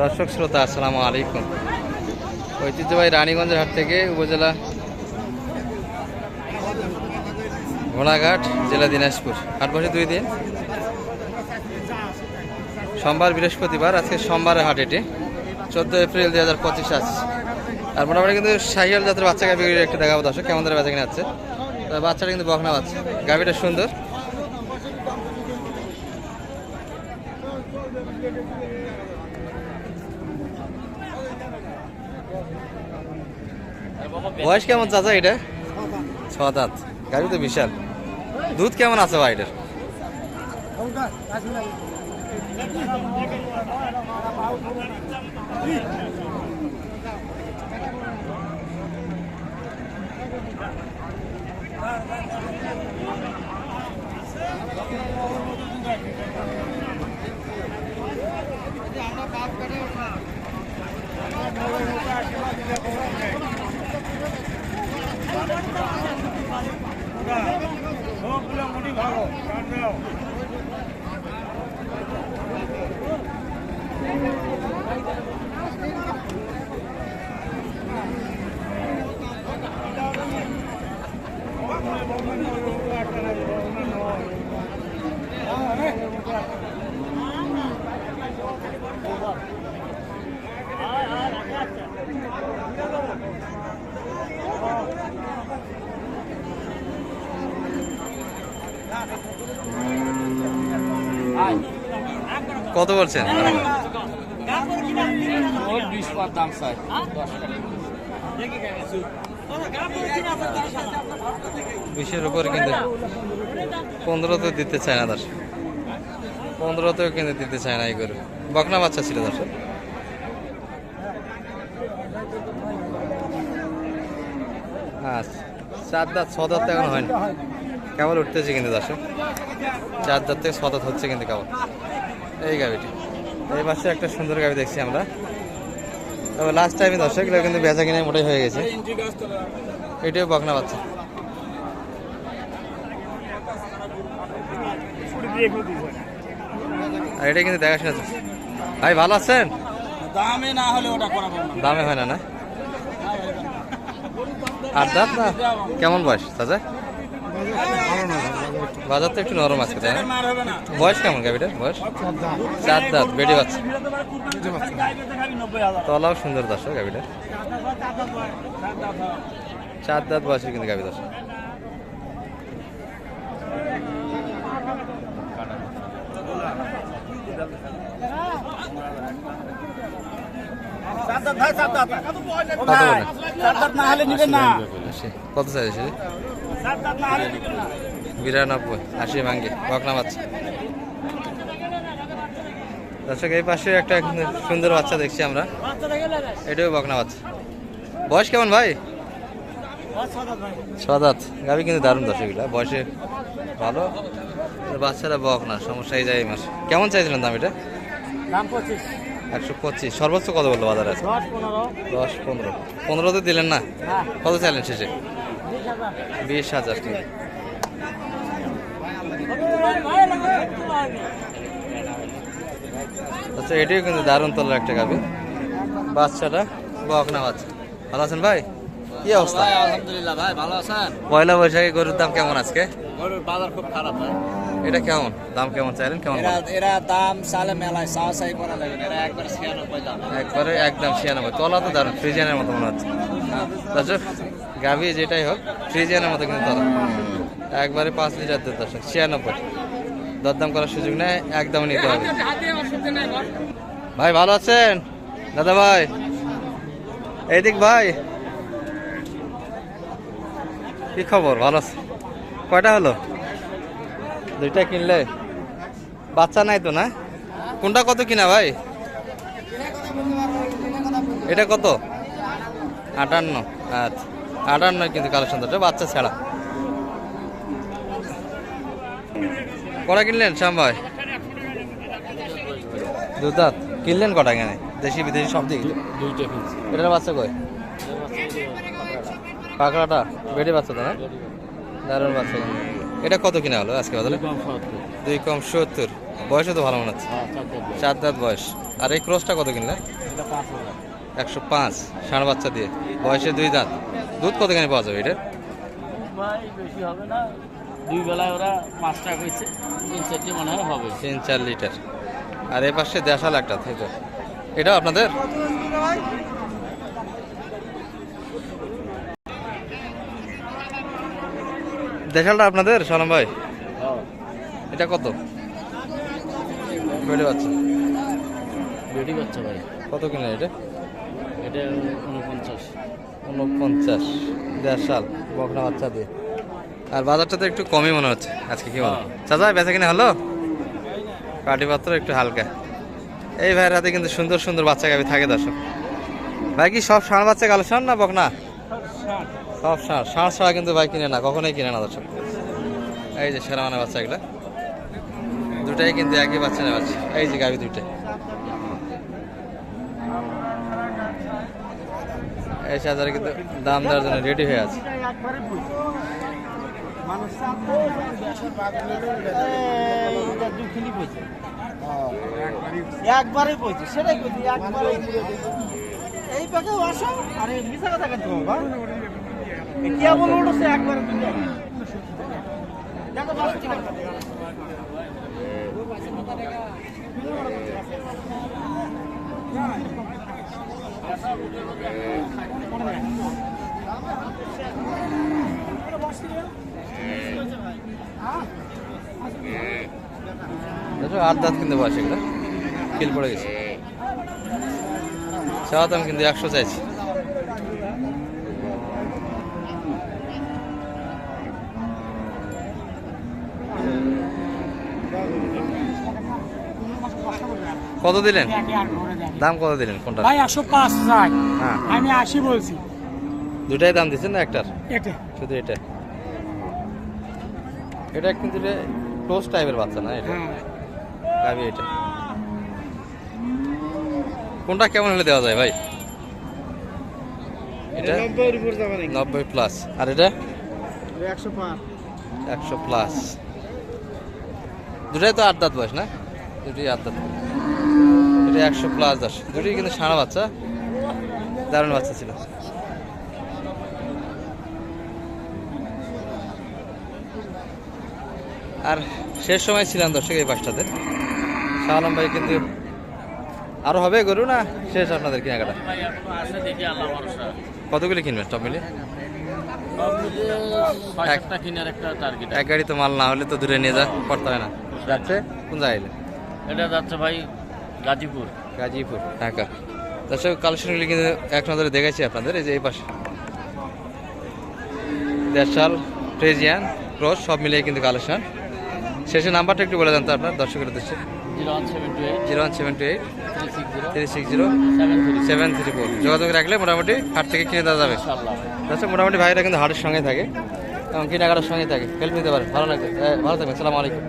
দর্শক শ্রোতা, আসসালামু আলাইকুম। ঐতিহ্যবাহী রানীগঞ্জের হাট থেকে উপজেলা ঘোড়াঘাট, জেলা দিনাজপুর। হাট বসে দুই দিন। সোমবার, বৃহস্পতিবার, আজকে সোমবারের হাট এটি। চোদ্দ এপ্রিল দুই হাজার পঁচিশ আসছে আর মোটামুটি কিন্তু সাহিয়াল জাতের বাচ্চা গাভি একটু দেখাবো দর্শক, কেমন ধরে বেচা কিনে আছে বাচ্চাটা কিন্তু বখনা বাচ্চা। গাভিটা সুন্দর। বয়স কেমন চাচা এটা? ছ দাঁত। গাড়ি তো বিশাল। দুধ কেমন আছে ভাই এটার? কত বলছেন বিশের উপরে কিন্তু পনেরোতে দিতে চায় না দর্শক। পনেরোতেও কিন্তু দিতে চায় না এই করে বকনা বাচ্চা ছিল দর্শক। আচ্ছা চার দাঁত, ছ দাঁত এখন হয় না কেবল উঠতেছে কিন্তু দর্শক। চার দাঁত থেকে ছ হচ্ছে কিন্তু কেবল। এই গাড়িটি। এই পাশে একটা সুন্দর গাড়ি দেখছি আমরা। তবে লাস্ট টাইমে দর্শক এটা কিন্তু বেচা কিনে মোটাই হয়ে গেছে। এটাও বকনা বাচ্চা। আর এটা কিন্তু দেখাশোনা ভাই ভালো আছেন? দামে না হলে ওটা করাবো দামে হয় না না? আর দাঁত না? কেমন বয়স চাচা? বাজার তো একটু নরম আছে তাই বয়স কেমন গাবিটার বয়স? চার দাঁত বেড়ে বাচ্চা। তলাও সুন্দর দর্শক গাবিটার চার দাঁত বয়সের কিন্তু গাবি দর্শক। কত চাইছে বিরানব্বই আশি ভাঙ্গে বকনা বাচ্চা। দর্শক এই পাশে একটা সুন্দর বাচ্চা দেখছি আমরা। এটাও বকনা বাচ্চা। বয়স কেমন ভাই? সদাত। গাবি কিন্তু দারুণ দর্শক এগুলা। বয়সে ভালো। বাচ্চারা বক না সমস্যা এই যায় এই মাসে। কেমন চাইছিলেন দাম এটা? দাম পঁচিশ। একশো পঁচিশ। সর্বোচ্চ কত বলল বাজারে আছে দশ পনেরো। পনেরোতে দিলেন না। কত চাইলেন শেষে? বিশ হাজার আচ্ছা এটিও কিন্তু দারুণ তলার একটা গাবি। বাচ্চাটা বকনা বাচ্চা। ভালো আছেন ভাই? কি অবস্থা? আলহামদুলিল্লাহ ভাই ভালো আছেন? পয়লা বৈশাখে গরুর দাম কেমন আজকে? গরুর বাজার খুব খারাপ ভাই। এটা কেমন? দাম কেমন চাইলেন? কেমন এরা এরা দাম সালে মেলায় চাই করা লাগে এরা একবার ছিয়ানব্বই দাম। একবারে একদম ছিয়ানব্বই। তলা তো দারুণ ফ্রিজিয়ানের মতো মনে হচ্ছে। দর্শক গাভি যেটাই হোক, ফ্রিজিয়ানের মতো কিন্তু তলা একবারে পাঁচ লিটার দুধ দর্শক ছিয়ানব্বই। দরদাম করার সুযোগ নেই একদম নিতে হবে। ভাই, ভালো আছেন? দাদা ভাই। এইদিক ভাই। কি খবর? ভালো আছে। কয়টা হলো? দুইটা কিনলে। বাচ্চা নাই তো, না? কোনটা কত কিনা ভাই? এটা কত? আটান্ন। আচ্ছা। আটান্ন কিন্তু কালেকশন তো বাচ্চা ছাড়া। কটা কিনলেন শ্যাম ভাই দুধাত কিনলেন কটা এখানে? দেশি বিদেশি সব দিক দুইটা এটার বাচ্চা কয় পাকড়াটা। বেডে বাচ্চা তো না? দারুণ বাচ্চা। এটা কত কিনা হলো আজকে বাজারে? দুই কম সত্তর। বয়সও তো ভালো মনে হচ্ছে। হ্যাঁ চার দাঁত বয়স। আর এই ক্রসটা কত কিনলে এটা পাঁচ হাজার। একশো পাঁচ। ষাঁড় বাচ্চা দিয়ে। বয়সে দুই দাঁত। দুধ কতখানি পাওয়া যাবে এটা? ভাই বেশি হবে না। দুই বেলায় ওরা পাঁচটা কইছে তিন চারটে মনে হয় হবে। তিন চার লিটার। আর এ পাশে দেশাল একটা তাই তো? এটা আপনাদের? দেশালটা আপনাদের সালাম ভাই? এটা কত? বেড়ে বাচ্চা। বেটি বাচ্চা ভাই। কত কিনা এটা? এটা উনপঞ্চাশ। উনপঞ্চাশ দেড়শাল বকনা বাচ্চা দিয়ে। আর বাজারটা তো একটু কমই মনে হচ্ছে আজকে কি বলো? চাচা বেচা কিনা হলো? পাটিপত্র একটু হালকা। এই ভাইয়ের হাতে কিন্তু সুন্দর সুন্দর বাচ্চা গাবি থাকে দর্শক। ভাই কি সব ষাঁড় বাচ্চা কালেকশন না বকনা? সব ষাঁড়। ষাঁড় ছাড়া কিন্তু ভাই কিনে না কখনোই কিনে না দর্শক। এই যে সেরা মানে বাচ্চা এগুলো। দুটাই কিন্তু একই বাচ্চা নেওয়া এই যে গাবি দুইটাই। এই চার্জারে কিন্তু দাম দেওয়ার জন্য রেডি হয়ে আছে। একবারে কইছি সেটাই কইছি একবারে এই পাকে আসো আরে মিছা কথা কেন বাবা কে বলে উঠছে একবারে দেখো বাস ঠিক আছে দেখো আট দাঁত কিনতে পারছি এগুলো। কিল পড়ে গেছে। চাওয়াতাম কিন্তু একশো চাইছি। কত দিলেন? দাম কত দিলেন কোনটা? ভাই একশো পাঁচ হ্যাঁ। আমি আশি বলছি। দুটাই দাম দিচ্ছেন না একটার? এটা। শুধু এটা? এটা কিন্তু ক্লোজ টাইপের বাচ্চা না এটা? হ্যাঁ। গাবি এটা। কোনটা কেমন হলে দেওয়া যায় ভাই? এটা? নব্বই প্লাস আর এটা? একশো পাঁচ। একশো প্লাস দুটাই তো আট দাঁত বয়স না? দুটোই আট দাঁত। এটা একশো প্লাস দশ দুটোই কিন্তু সারা বাচ্চা দারুণ বাচ্চা ছিল। আর শেষ সময় ছিলাম দর্শক এই পাশটাতে শাহ আলম ভাই কিন্তু আরও হবে গরু না? শেষ আপনাদের কেনাকাটা? কতগুলি কিনবেন সব মিলে এক গাড়ি তো মাল না হলে তো দূরে নিয়ে যা করতে হয় না। যাচ্ছে। কোন জায়গায় এটা যাচ্ছে ভাই গাজীপুর। গাজীপুর ঢাকা। দর্শক কালেকশনগুলি কিন্তু এক নজরে দেখেছি আপনাদের এই যে এই পাশে। দেড়শাল ফ্রেজিয়ান ক্রস সব মিলিয়ে কিন্তু কালেকশন শেষে নাম্বারটা একটু বলে দেন তো আপনার দর্শকের উদ্দেশ্যে। Zero one seven two eight. Three six zero. Seven three four. যোগাযোগ রাখলে মোটামুটি হাট থেকে কিনে দেওয়া যাবে। দর্শক মোটামুটি ভাইরা কিন্তু হাটের সঙ্গে থাকে। এবং কেনাকাটার সঙ্গে থাকে। হেল্প নিতে পারে। ভালো লাগবে। ভালো থাকবেন। সালাম আলাইকুম।